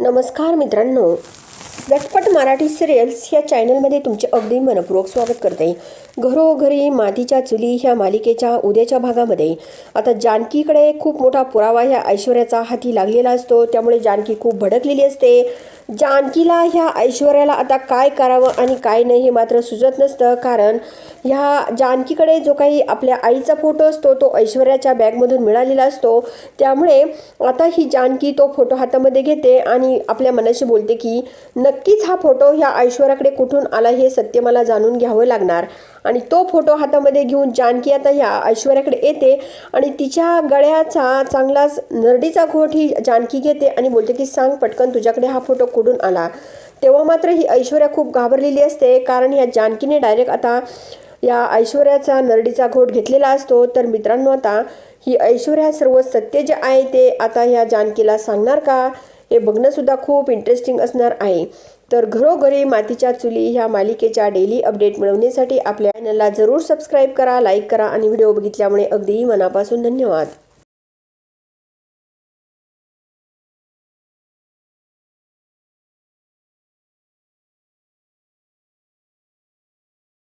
नमस्कार मित्रांनो. झटपट मराठी सिरियल्स या चॅनलमध्ये तुमचे अगदी मनपूर्वक स्वागत करते. घरोघरी मातीच्या चुली ह्या मालिकेच्या उद्याच्या भागामध्ये. आता जानकीकडे खूप मोठा पुरावा ह्या ऐश्वर्याचा हाती लागलेला असतो. त्यामुळे जानकी खूप भडकलेली असते. जानकीला ह्या ऐश्वर्याला आता काय करावं आणि काय नाही हे मात्र सुचत नसतं. कारण ह्या जानकीकडे जो काही आपल्या आईचा फोटो असतो तो ऐश्वर्याच्या बॅगमधून मिळालेला असतो. त्यामुळे आता ही जानकी तो फोटो हातामध्ये घेते आणि आपल्या मनाशी बोलते की नक्कीच हा फोटो ह्या ऐश्वर्याकडे कुठून आला हे सत्य मला जाणून घ्यावं लागणार. आणि तो फोटो हातामध्ये घेऊन जानकी आता ह्या ऐश्वर्याकडे येते आणि तिच्या गळ्याचा चांगलाच नरडीचा घोट ही जानकी घेते आणि बोलते की सांग पटकन तुझ्याकडे हा फोटो कुठून आला? तेव्हा मात्र ही ऐश्वर्या खूप घाबरलेली असते कारण ह्या जानकीने डायरेक्ट आता या ऐश्वर्याचा नरडीचा घोट घेतलेला असतो. तर मित्रांनो आता ही ऐश्वर्या सर्व सत्य जे आहे ते आता ह्या जानकीला सांगणार का? हे बघणंसुद्धा खूप इंटरेस्टिंग असणार आहे. तर घरोघरी मातीच्या चुली ह्या मालिकेच्या डेली अपडेट मिळवण्यासाठी आपल्या चॅनलला जरूर सबस्क्राईब करा लाईक करा आणि व्हिडिओ बघितल्यामुळे अगदी मनापासून धन्यवाद.